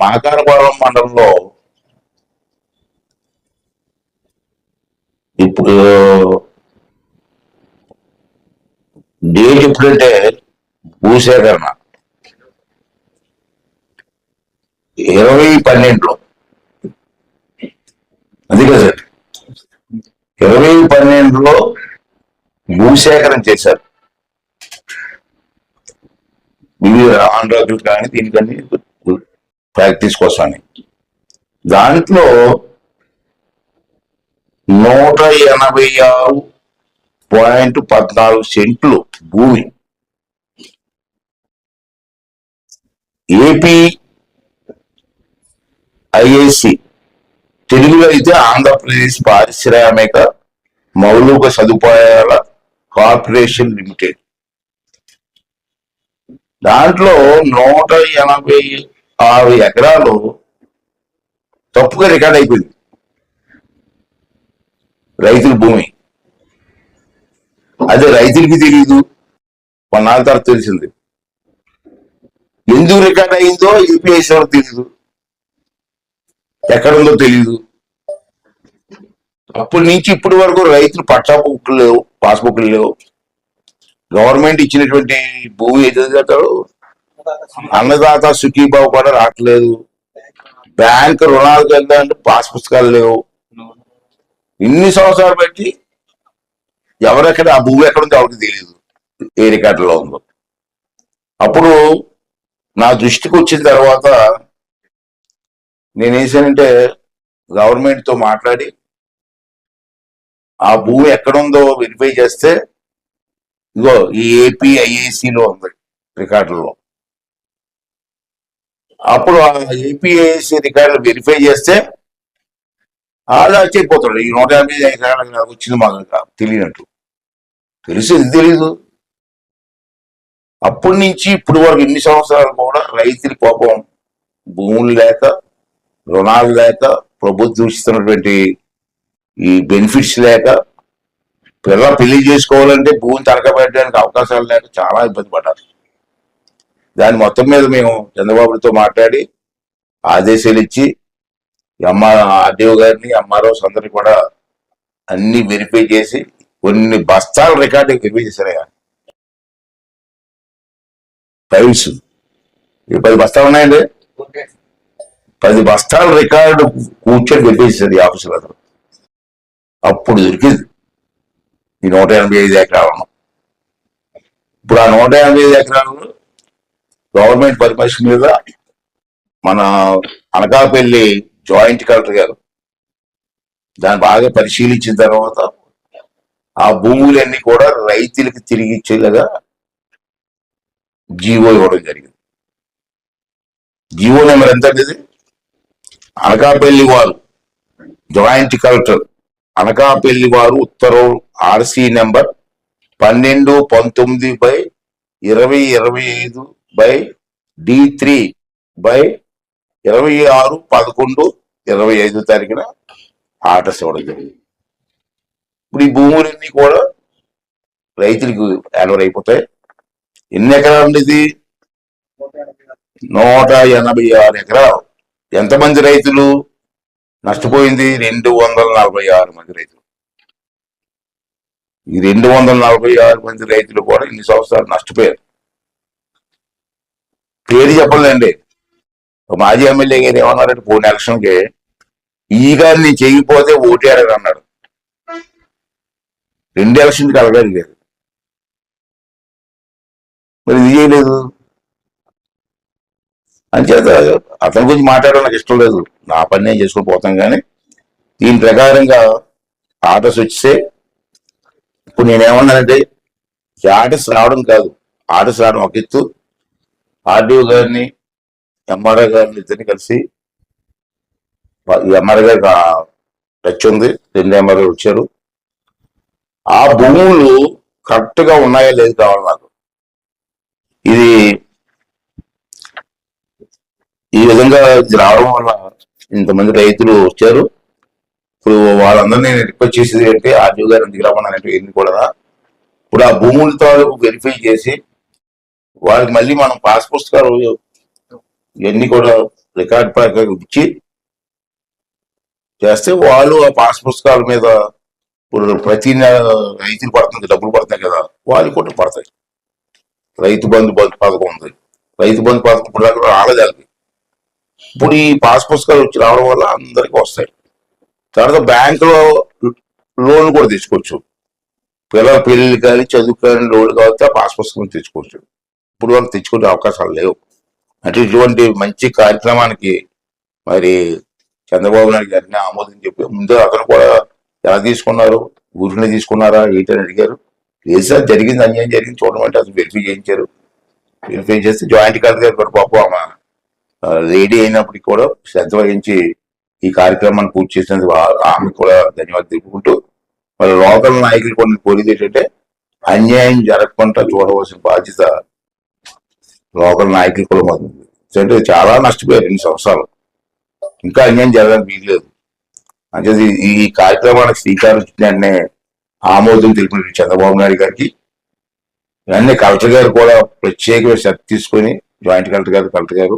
మహకారపురం మండలంలో ఇప్పుడు డేట్ ఎప్పుడంటే భూసేకరణ. ఇరవై పన్నెండులో. అది కదా. ఇరవై పన్నెండులో భూసేకరణ చేశారు. ఇవి ఆంధ్రాకులు కానీ దీనికని ప్రాక్టీస్ కోసమని. దాంట్లో నూట ఎనభై ఆరు పాయింట్ పద్నాలుగు సెంట్లు భూమి. ఏపీ ఐఏసి తెలుగులో అయితే ఆంధ్రప్రదేశ్ పారిశ్రామిక మౌలిక సదుపాయాల కార్పొరేషన్ లిమిటెడ్. దాంట్లో నూట ఎనభై ఆరు ఎకరాలు తప్పుగా రికార్డ్ అయిపోయింది. రైతుల భూమి. అదే రైతులకి తెలియదు కొన్నాళ్ళ తర్వాత తెలిసింది. ఎందుకు రికార్డ్ అయిందో యూపీఎస్ ఎవరికి తెలియదు ఎక్కడుందో తెలియదు అప్పటి నుంచి ఇప్పటి వరకు రైతులు పట్టా బుక్లు లేవు పాస్బుక్లు లేవు. గవర్నమెంట్ ఇచ్చినటువంటి భూమి ఏదైతే అన్నదాత సుఖీబాబు కూడా రావట్లేదు. బ్యాంక్ రుణాలకు వెళ్దామంటే పాస్ పుస్తకాలు లేవు. ఇన్ని సంవత్సరాలు బట్టి ఎవరెక్కడ ఆ భూమి ఎక్కడ ఉందో ఎవరికి తెలియదు ఏ రికార్డులో ఉందో. అప్పుడు నా దృష్టికి వచ్చిన తర్వాత నేను వేసానంటే గవర్నమెంట్తో మాట్లాడి ఆ భూమి ఎక్కడుందో వెరిఫై చేస్తే ఇగో ఈ ఏపీ ఐఏసీలో ఉంది రికార్డుల్లో. అప్పుడు ఆ ఏపీఐసి రికార్డులు వెరిఫై చేస్తే వాళ్ళు ఆశ్చర్యపోతాడు ఈ నూట యాభై ఎకరాలకు నాకు వచ్చింది మాకు ఇంకా తెలియనట్టు. తెలుసు ఇది తెలీదు? అప్పటి నుంచి ఇప్పుడు వరకు ఇన్ని సంవత్సరాలు కూడా రైతుల పాపం భూములు లేక రుణాలు లేక ప్రభుత్వం ఇస్తున్నటువంటి ఈ బెనిఫిట్స్ లేక పిల్ల పెళ్ళి చేసుకోవాలంటే భూమి తరగబెట్టడానికి అవకాశాలు లేక చాలా ఇబ్బంది పడ్డారు. దాని మొత్తం మీద మేము చంద్రబాబుతో మాట్లాడి ఆదేశాలు ఇచ్చి ఎంఆర్ ఆర్డీఓ గారిని ఎంఆర్ఓస్ అందరినీ కూడా అన్ని వెరిఫై చేసి కొన్ని బస్తాల రికార్డు వెరిఫై చేశారయ్యా. ఫైల్స్ ఈ పది బస్తాలు ఉన్నాయండి? పది బస్తాల రికార్డు కూర్చొని వెరిఫై ఈ ఆఫీసులో. అప్పుడు దొరికింది. ఈ నూట ఎనభై ఐదు ఎకరాలను ఇప్పుడు ఆ నూట ఎనభై ఐదు ఎకరాలను గవర్నమెంట్ పర్మిషన్ మీద మన అనకాపల్లి జాయింట్ కలెక్టర్ గారు దాన్ని బాగా పరిశీలించిన తర్వాత ఆ భూములన్నీ కూడా రైతులకు తిరిగి ఇచ్చేలాగా జీవో ఇవ్వడం జరిగింది. జీవో నెంబర్ ఎంత అండి ఇది? అనకాపల్లి వారు జాయింట్ కలెక్టర్ అనకాపల్లి వారు ఉత్తర్వు ఆర్సీ నెంబర్ పన్నెండు పంతొమ్మిది బై ఇరవై ఇరవై ఐదు బై డి త్రీ బై ఇరవై ఆరు పదకొండు ఇరవై ఐదు తారీఖున ఆర్డర్స్ ఇవ్వడం జరిగింది. ఇప్పుడు ఈ భూములన్నీ కూడా రైతులకు అలవర్ అయిపోతాయి. ఎన్ని ఎకరాలు ఉంది ఇది నూట ఎనభై ఆరు ఎకరాలు. ఎంతమంది రైతులు? నష్టపోయింది రెండు వందల నలభై ఆరు మంది రైతులు. ఈ రెండు వందల నలభై ఆరు మంది రైతులు కూడా ఇన్ని సంవత్సరాలు నష్టపోయారు. పేరు చెప్పలేండి. మాజీ ఎమ్మెల్యే గారు ఏమన్నారంటే పోయిన ఎలక్షన్కి కి ఈ గారిని చేయకపోతే ఓటేరని అన్నాడు. రెండు ఎలక్షన్కి అలగారు లేదు మరి ఇది చేయలేదు. అంచేత అతని గురించి మాట్లాడడం నాకు ఇష్టం లేదు. నా పని నేను చేసుకుని పోతాం కానీ దీని ప్రకారంగా ఆర్డర్స్ వచ్చేస్తే ఇప్పుడు నేనేమన్నానంటే ఆర్డర్స్ రావడం కాదు. ఆర్డర్స్ రావడం ఒక ఎత్తు. ఆర్డీఓ గారిని ఎంఆర్ఓ గారిని ఇద్దరిని కలిసి ఎంఆర్ఓ గారికి టచ్ ఉంది. రెండు ఎంఆర్ఓ వచ్చారు. ఆ భూములు కరెక్ట్గా ఉన్నాయా లేదు కావాలి నాకు ఇది ఈ విధంగా రావడం వల్ల ఇంతమంది రైతులు వచ్చారు. ఇప్పుడు వాళ్ళందరినీ నేను రిక్వెస్ట్ చేసేది అంటే ఆర్డీఓ గారు ఎందుకు రమ్మన్నానంటే ఎన్ని కూడా. ఇప్పుడు ఆ భూములతో వెరిఫై చేసి వాళ్ళకి మళ్ళీ మనం పాస్ పుస్తకాలు ఇవన్నీ కూడా రికార్డ్ ప్రకారం ఇచ్చి చేస్తే వాళ్ళు ఆ పాస్ పుస్తకాల మీద ఇప్పుడు ప్రతి నెల రైతులు పడుతుంది డబ్బులు పడుతున్నాయి కదా వాళ్ళు కూడా పడతాయి. రైతు బంధు బంధు పథకం ఉంది. రైతు బంధు పథకం ఇప్పుడు రాలేదు వాళ్ళకి. ఇప్పుడు ఈ పాస్ పుస్తకాలు వచ్చి రావడం వల్ల అందరికీ వస్తాయి. తర్వాత బ్యాంకులో లోన్ కూడా తీసుకోవచ్చు. పిల్లల పెళ్ళిళ్ళు కానీ చదువు కానీ లోన్ కావాలి ఆ పాస్ పుస్తకం తెచ్చుకోవచ్చు. ఇప్పుడు వాళ్ళు తెచ్చుకునే అవకాశాలు లేవు. అంటే ఇటువంటి మంచి కార్యక్రమానికి మరి చంద్రబాబు నాయుడు గారిని ఆమోదం చెప్పి ముందు అతను కూడా ఎలా తీసుకున్నారు? ఊరిని తీసుకున్నారా? ఏంటని అడిగారు. లేదు సార్ జరిగింది అన్యాయం జరిగింది. చూడమంటే అసలు వెరిఫై చేయించారు. వెరిఫై చేస్తే జాయింట్ కలెక్టర్ గారు పాపం ఆమె లేడీ అయినప్పటికీ కూడా శ్రద్ధ వహించి ఈ కార్యక్రమాన్ని పూర్తి చేసినందుకు ఆమె కూడా ధన్యవాదాలు తెలుపుకుంటూ మరి లోకల్ నాయకులు కొన్ని కోరేది ఏంటంటే అన్యాయం జరగకుండా చూడవలసిన బాధ్యత లోకల్ నాయకులు కూడా మాది ఎందుకంటే చాలా నష్టపోయారు రెండు సంవత్సరాలు. ఇంకా అన్యాయం జరగడానికి వీల్లేదు. అంటే ఈ- ఈ కార్యక్రమానికి శ్రీకారం చుట్టిన వెంటనే ఆమోదం తెలిపిన చంద్రబాబు నాయుడు గారికి ఇవన్నీ కలెక్టర్ గారు కూడా ప్రత్యేకమైన శ్రద్ధ తీసుకొని జాయింట్ కలెక్టర్ గారు కలెక్టర్ గారు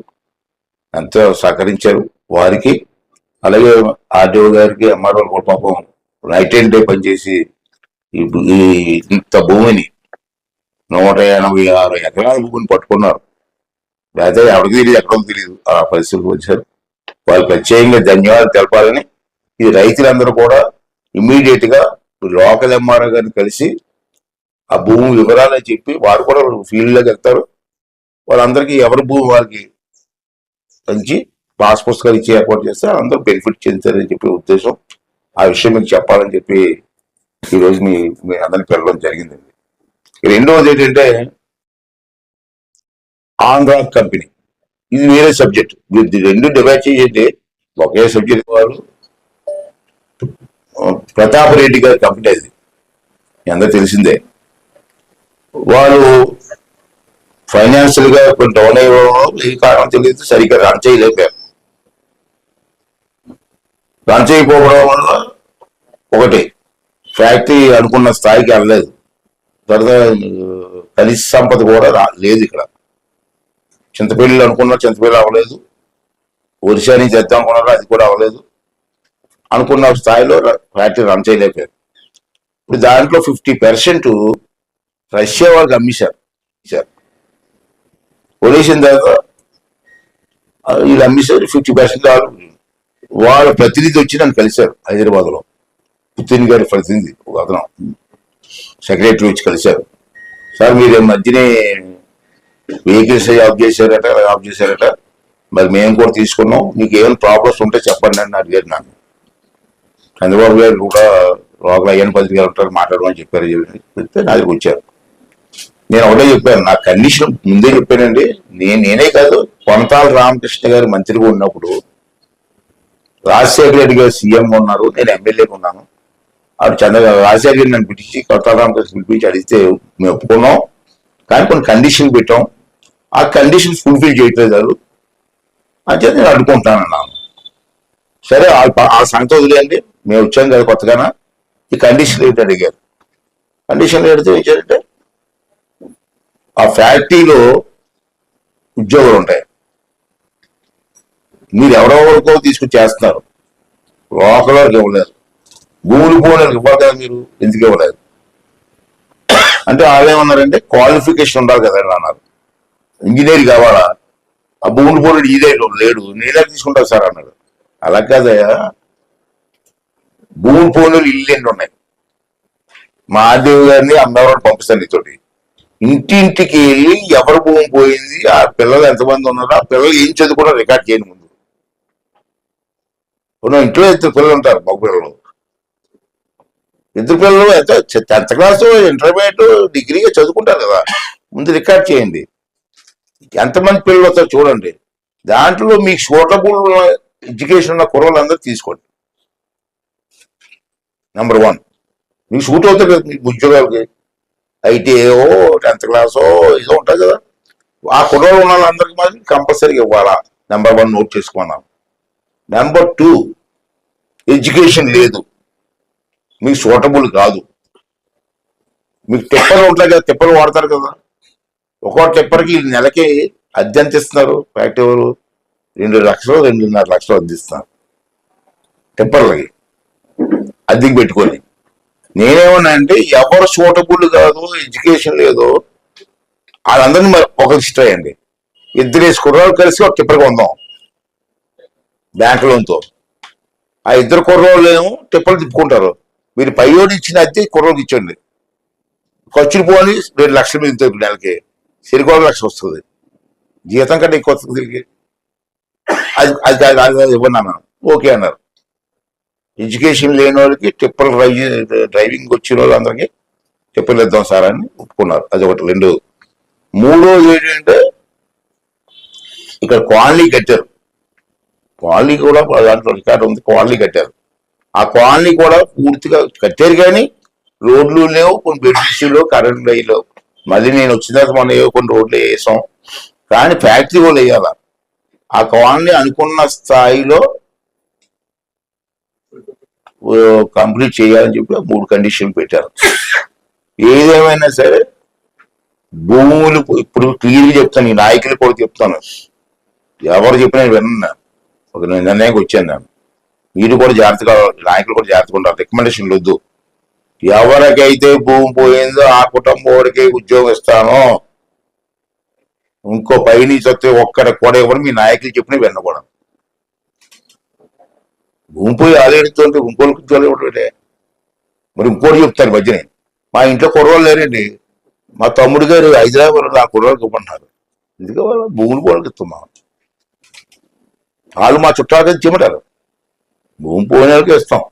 ఎంతో సహకరించారు వారికి. అలాగే ఆర్డీఓ గారికి ఎంఆర్ఓ కూడా పాపం నైట్ అండ్ డే పనిచేసి ఈ ఇంత భూమిని నూట ఎనభై ఆరు ఎకరాల భూమిని పట్టుకున్నారు. లేదా ఎవరికి తెలియదు ఎక్కడో తెలియదు ఆ పరిస్థితికి వచ్చారు వాళ్ళు ప్రత్యేకంగా ధన్యవాదాలు తెలపాలని ఈ రైతులందరూ కూడా ఇమ్మీడియట్గా లోకల్ ఎంఆర్ఓ గారిని కలిసి ఆ భూమి వివరాలు చెప్పి వారు కూడా ఫీల్డ్లోకి వెళ్తారు వాళ్ళందరికీ ఎవరి భూమి వారికి నుంచి పాస్ పుస్తకాలు ఇచ్చి ఏర్పాటు చేస్తే అందరూ బెనిఫిట్ చెందుతారని చెప్పి ఉద్దేశం. ఆ విషయం మీకు చెప్పాలని చెప్పి ఈరోజు మీ మీ అందరిని పిలవడం జరిగిందండి. రెండవది ఏంటంటే ఆంధ్ర కంపెనీ ఇది వేరే సబ్జెక్ట్ మీరు రెండు డివైడ్ చేయండి ఒకే సబ్జెక్ట్ వారు ఆ, ప్రతాప్ రెడ్డి గారి కంపెనీ అది. మీ అందరూ తెలిసిందే. వాళ్ళు ఫైనాన్షియల్గా ఇప్పుడు డౌన్ అయ్యడం ఈ కారణం తెలియదు సరిగ్గా రన్ చేయలేకపోయారు రన్ చేయకపోవడం వల్ల ఒకటి ఫ్యాక్టరీ అనుకున్న స్థాయికి వెళ్ళలేదు. తర్వాత కలిసి సంపద కూడా రా లేదు ఇక్కడ. చింతపల్లి అనుకున్న చింతపల్లి అవ్వలేదు. ఒరిసా నుంచి తెద్దాం అనుకున్నారు అది కూడా అవ్వలేదు. అనుకున్న స్థాయిలో ఫ్యాక్టరీ రన్ చేయలేకపోయారు ఇప్పుడు దాంట్లో ఫిఫ్టీ పర్సెంట్ రష్యా వాళ్ళకి అమ్మేశారు ఇచ్చారు కొనేసిన తర్వాత వీళ్ళు అమ్మేశారు ఫిఫ్టీ పర్సెంట్ వాళ్ళ ప్రతినిధి వచ్చి నన్ను కలిశారు హైదరాబాద్లో. లో గారి ప్రతినిధి ఒక అతను. సెక్రటరీ వచ్చి కలిశారు. సార్ మీరు మధ్యనే వెహికల్స్ ఆఫ్ చేశారట ఆఫ్ చేశారట. మరి మేము కూడా తీసుకున్నాం. మీకు ఏమైనా ప్రాబ్లమ్స్ ఉంటే చెప్పండి అని అడిగారు నన్ను. చంద్రబాబు గారు కూడా లోకల్ అయ్యాను పత్రిక ఉంటారు మాట్లాడమని చెప్పారు చెప్తే నా దగ్గరికి వచ్చారు. నేను ఒకటే చెప్పాను నా కండిషన్ ముందే చెప్పానండి. నేను నేనే కాదు కొనతాల రామకృష్ణ గారు మంత్రిగా ఉన్నప్పుడు రాజశేఖర రెడ్డి గారు సీఎం ఉన్నారు నేను ఎమ్మెల్యేగా ఉన్నాను. ఆవిడ చంద్ర రాజశేఖర రెడ్డి నన్ను పిలిచి కొనతాల రామకృష్ణ పిలిపించి అడిగితే మేము ఒప్పుకున్నాం. కానీ కొన్ని కండిషన్ పెట్టాం. ఆ కండిషన్ ఫుల్ఫిల్ చేయట్లేదు గారు నేను అడ్డుకుంటాను అన్నాను సరే ఆ సంగతి వదిలేయండి. మేము వచ్చాం కదా కొత్తగానా. ఈ కండిషన్ ఏంటి అడిగారు. కండిషన్ ఏంటంటే ఏం చేయాలంటే ఆ ఫ్యాక్టరీలో ఉద్యోగులు ఉంటాయి మీరు ఎవరెవరికో తీసుకొచ్చి చేస్తున్నారు. లోకల్ వారికి ఇవ్వలేదు భూములు భూములకు ఇవ్వాలి కదా మీరు. ఎందుకు ఇవ్వలేదు? అంటే వాళ్ళు ఏమన్నారంటే క్వాలిఫికేషన్ ఉండాలి కదా అన్నారు. ఇంజనీర్ కావాలా? ఆ భూములు పోలేడు ఇదే లేడు. నేనే తీసుకుంటాను సార్ అన్నాడు. అలా కాదయ్యా. భూమి పోలేడు ఇల్లు ఎన్ని ఉన్నాయి? మహాదేవ్ గారిని అమ్మవారిని పంపిస్తాను నీతోటి. ఇంటింటికి వెళ్ళి ఎవరి భూమి పోయింది ఆ పిల్లలు ఎంతమంది ఉన్నారో ఆ పిల్లలు ఏం చదువుకున్నా రికార్డ్ చేయని ముందు. ఉన్న ఇంట్లో ఇద్దరు పిల్లలు ఉంటారు మగ పిల్లలు. ఇద్దరు పిల్లలు అయితే టెన్త్ క్లాస్ ఇంటర్మీడియట్ డిగ్రీగా చదువుకుంటారు కదా. ముందు రికార్డ్ చేయండి. ఎంతమంది పిల్లలు వస్తారో చూడండి. దాంట్లో మీకు సూటబుల్ ఎడ్యుకేషన్ ఉన్న కుర్రలందరూ తీసుకోండి. నెంబర్ వన్ మీకు సూట్ అవుతుంది కదా మీకు ఉద్యోగాలకి. ఐటీఏఓ టెన్త్ క్లాసో ఏదో ఉంటుంది కదా. ఆ కుర్రలు ఉన్న వాళ్ళందరికీ మాత్రం కంపల్సరీగా ఇవ్వాలా? నెంబర్ వన్ నోట్ చేసుకున్నాం నెంబర్ టూ ఎడ్యుకేషన్ లేదు. మీకు సూటబుల్ కాదు. మీకు టిప్పర్లు ఉంటాయి కదా టిప్పర్లు వాడతారు కదా. ఒక్కో టిప్పర్కి నెలకి అద్దె ఎంత ఇస్తున్నారు? ఫ్యాక్టరీ రెండు లక్షలు రెండున్నర లక్షలు అందిస్తున్నారు. టిప్పర్లకి. అద్దెకి పెట్టుకొని. నేనేమన్నా అంటే ఎవరు సూటబుల్ కాదు ఎడ్యుకేషన్ లేదు. వాళ్ళందరినీ మరి ఒక లిస్ట్ అయ్యండి ఇద్దరు వేసి కుర్రాలు కలిసి ఒక టిప్పర్ కొందాం. బ్యాంక్ లోన్తో. ఆ ఇద్దరు కుర్రోళ్ళు ఏమో టిప్పర్లు తిప్పుకుంటారు. మీరు పైయోడు ఇచ్చిన అద్దె కుర్రోకి ఇచ్చండి ఖర్చులు పోని రెండు లక్షల మీద ఉంటుంది నెలకి. సరికోవ లక్ష వస్తుంది. జీతం కంటే ఎక్కువ వస్తుంది తిరిగి అది అది ఇవ్వన్నా అది ఓకే అన్నారు. ఎడ్యుకేషన్ లేని వాళ్ళకి టిప్పర్ డ్రైవ్ డ్రైవింగ్ వచ్చిన వాళ్ళందరికీ టిప్పర్లు ఇద్దాం సార్ అని ఒప్పుకున్నారు. అది ఒకటి. రెండు. మూడో ఏంటంటే ఇక్కడ కాలనీ కట్టారు. కాలనీ కూడా దాంట్లో రికార్డు ఉంది. కాలనీ కట్టారు. ఆ కాలనీ కూడా పూర్తిగా కట్టారు కానీ రోడ్లు లేవు కొన్ని బెడ్షీట్లు కరెంట్ లేవు మళ్ళీ నేను వచ్చిన తర్వాత మనం ఏవో కొన్ని రోడ్లు వేసాం. కానీ ఫ్యాక్టరీ వాళ్ళు వేయాల? ఆ కాలనీ అనుకున్న స్థాయిలో కంప్లీట్ చేయాలని చెప్పి మూడు కండిషన్లు పెట్టారు. ఏదేమైనా సరే భూములు ఇప్పుడు క్లియర్గా చెప్తాను ఈ నాయకులు కూడా చెప్తాను. ఎవరు చెప్పినా విన్నా. ఒక నిర్ణయానికి వచ్చాను నేను. మీరు కూడా జాగ్రత్తగా నాయకులు కూడా జాగ్రత్తగా ఉంటారు రికమెండేషన్లు వద్దు ఎవరికైతే భూమి పోయిందో ఆ కుటుంబానికి ఉద్యోగం ఇస్తానో ఇంకో పైని వస్తే ఒక్కడ కూడా ఎవరు మీ నాయకులు చెప్పిన వినకూడదు. భూమి పోయి ఆలేడుతుంటే ఇంకోళ్ళకి ఉద్యోగాలు ఇవ్వడం మరి ఇంకోటి చెప్తారు మధ్యనే. మా ఇంట్లో కుర్రోళ్ళు లేరండి. మా తమ్ముడు గారు హైదరాబాద్ ఆ కుర్రోళ్ళకి ఇవ్వమంటున్నారు ఎందుకంటే వాళ్ళు భూములు కూడా ఇస్తున్నాం? వాళ్ళు మా చుట్టాలకి చెమటారు భూమి పోయిన వాళ్ళకి ఇస్తాం.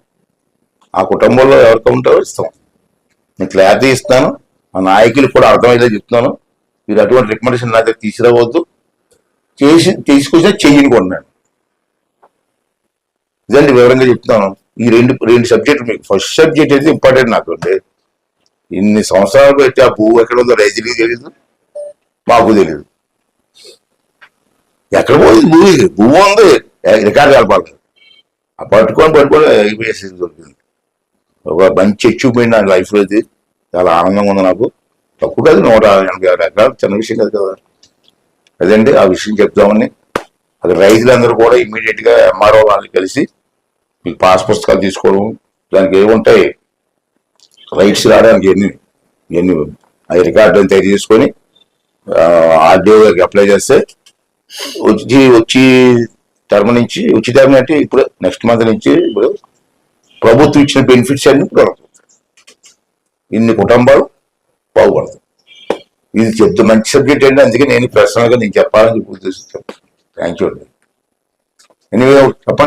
ఆ కుటుంబంలో ఎవరికి ఉంటారో ఇస్తాం. నేను క్లారిటీ ఇస్తాను మా నాయకులు కూడా అర్థమయ్యేలా చెప్తున్నాను. మీరు అటువంటి రికమెండేషన్ నా దగ్గర తీసుకురావద్దు. చేసి తీసుకొచ్చినా చేయనుకుంటున్నాను ఇదండి వివరంగా చెప్తాను. ఈ రెండు రెండు సబ్జెక్టులు మీకు ఫస్ట్ సబ్జెక్ట్ అయితే ఇంపార్టెంట్ నాకు అండి ఇన్ని సంవత్సరాలు పెట్టి ఆ పువ్వు ఎక్కడ ఉందో రైతులకి తెలియదు మాకు తెలియదు ఎక్కడ పోయింది భూమి? భూమి ఉంది. రికార్డు కలపాలి. ఆ పట్టుకొని పట్టుకొని అయిపోయేసి దొరికింది. ఒక మంచి అచీవ్మెంట్ నా లైఫ్లో ఇది. చాలా ఆనందంగా ఉంది నాకు. తక్కువ కాదు నూట ఎనభై ఆరు ఎకరాలు చిన్న విషయం కాదు కదా. అదండి ఆ విషయం చెప్దామని అది రైతులందరూ కూడా ఇమీడియట్గా ఎంఆర్ఓ వాళ్ళని కలిసి మీకు పాస్ పుస్తకాలు తీసుకోవడం దానికి ఏముంటాయి? రైట్స్ రావడానికి ఎన్ని ఎన్ని ఆ రికార్డు అంతా తీసుకొని ఆర్డీఓ గారికి అప్లై చేస్తే వచ్చి వచ్చి టర్మ్ నుంచి వచ్చి టర్మ్ అంటే ఇప్పుడు నెక్స్ట్ మంత్ నుంచి ఇప్పుడు ప్రభుత్వం ఇచ్చిన బెనిఫిట్స్ అన్ని ఇప్పుడు ఇన్ని కుటుంబాలు బాగుపడతాయి. ఇది చెప్తే మంచి సబ్జెక్ట్ అండి. అందుకే నేను పర్సనల్గా నేను చెప్పాలని చెప్పి థ్యాంక్ యూ అండి ఎనివే చెప్పండి